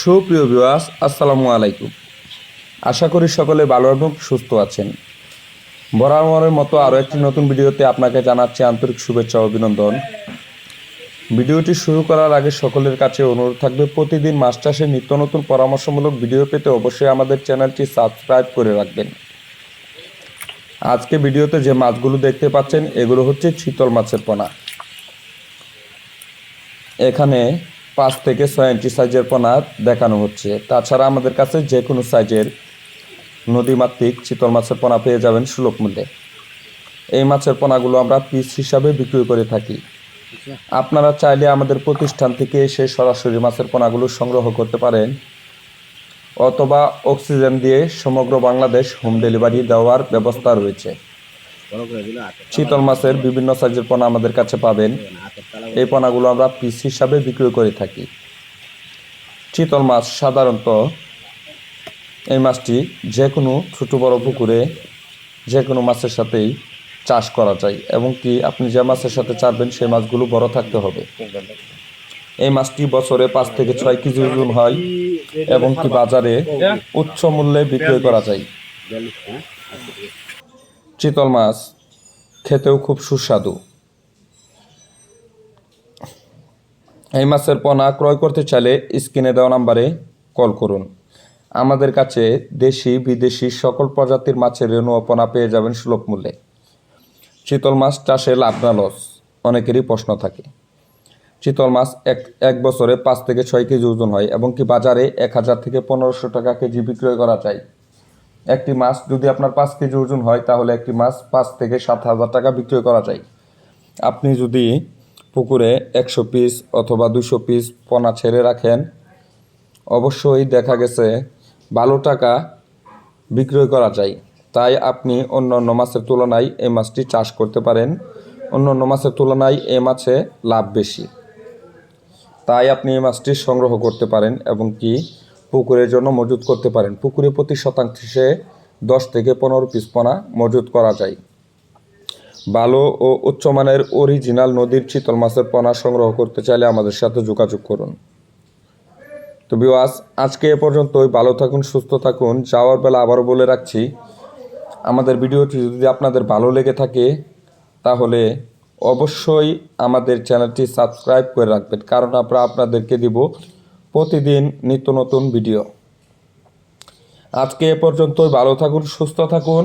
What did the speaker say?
সুপ্রিয় বিওয়াস আসসালামু আলাইকুম। আশা করি সকলে ভালো এবং সুস্থ আছেন। বরাবরের মতো আরও একটি নতুন ভিডিওতে আপনাকে জানাচ্ছি আন্তরিক শুভেচ্ছা অভিনন্দন। ভিডিওটি শুরু করার আগে সকলের কাছে অনুরোধ থাকবে, প্রতিদিন চাষের নিত্য নতুন পরামর্শমূলক ভিডিও পেতে অবশ্যই আমাদের চ্যানেলটি সাবস্ক্রাইব করে রাখবেন। আজকে ভিডিওতে যে মাছগুলো দেখতে পাচ্ছেন, এগুলো হচ্ছে চিতল মাছের পোনা। এখানে পাঁচ থেকে ছয় ইঞ্চি সাইজের পোনা দেখানো হচ্ছে। তাছাড়া আমাদের কাছে যে কোনো সাইজের নদীমাতৃক চিতল মাছের পোনা পেয়ে যাবেন সুলভ মূল্যে। এই মাছের পোনাগুলো আমরা পিস হিসাবে বিক্রি করে থাকি। আপনারা চাইলে আমাদের প্রতিষ্ঠান থেকে এসে সরাসরি মাছের পোনাগুলো সংগ্রহ করতে পারেন অথবা অক্সিজেন দিয়ে সমগ্র বাংলাদেশ হোম ডেলিভারি দেওয়ার ব্যবস্থা রয়েছে। চিতল মাছের বিভিন্ন সাইজের পোনা আমাদের কাছে পাবেন। এই পোনাগুলো আমরা পিস হিসাবে বিক্রি করে থাকি। চিতল মাছ সাধারণত এই মাছটি যে কোনো ছোটো বড় পুকুরে যে কোনো মাছের সাথেই চাষ করা যায় এবং কি আপনি যে মাছের সাথে চারবেন সেই মাছগুলো বড় থাকতে হবে। এই মাছটি বছরে পাঁচ থেকে ছয় কেজি ওজন হয় এবং কি বাজারে উচ্চ মূল্যে বিক্রয় করা যায়। চিতল মাছ খেতেও খুব সুস্বাদু। এই মাছের পোনা ক্রয় করতে চাইলে স্ক্রিনে দেওয়া নাম্বারে কল করুন। আমাদের কাছে দেশি, বিদেশি সকল প্রজাতির মাছের রেণু পোনা পেয়ে যাবেন সুলভ মূল্যে। চিতল মাছ চাষে লাভ না লস, অনেকেরই প্রশ্ন থাকে। চিতল মাছ এক এক বছরে পাঁচ থেকে ছয় কেজি ওজন হয় এবং কি বাজারে এক হাজার থেকে পনেরোশো টাকা কেজি বিক্রয় করা যায়। একটি মাছ যদি আপনার পাঁচ কেজি ওজন হয়, তাহলে একটি মাছ পাঁচ থেকে সাত হাজার টাকা বিক্রয় করা যায়। আপনি যদি পুকুরে একশো পিস অথবা দুশো পিস পোনা ছেড়ে রাখেন। অবশ্যই দেখা গেছে, ভালো টাকা বিক্রয় করা যায়। তাই আপনি অন্য অন্য মাছের তুলনায় এই মাছটি চাষ করতে পারেন। অন্য অন্য মাছের তুলনায় এই মাছে লাভ বেশি। তাই আপনি এই মাছটি সংগ্রহ করতে পারেন এবং কি পুকুরের জন্য মজুত করতে পারেন। পুকুরে প্রতি শতাংশে দশ থেকে পনেরো পিস পোনা মজুত করা যায়। ভালো ও উচ্চমানের অরিজিনাল নদীর চিতল মাছের পোনা সংগ্রহ করতে চাইলে আমাদের সাথে যোগাযোগ করুন। তো বিওয়াস আজকে এ পর্যন্তই। ভালো থাকুন, সুস্থ থাকুন। যাওয়ার বেলা আবারও বলে রাখছি, আমাদের ভিডিওটি যদি আপনাদের ভালো লেগে থাকে, তাহলে অবশ্যই আমাদের চ্যানেলটি সাবস্ক্রাইব করে রাখবেন, কারণ আমরা আপনাদেরকে দিব প্রতিদিন নিত্য নতুন ভিডিও। আজকে এ পর্যন্তই। ভালো থাকুন, সুস্থ থাকুন।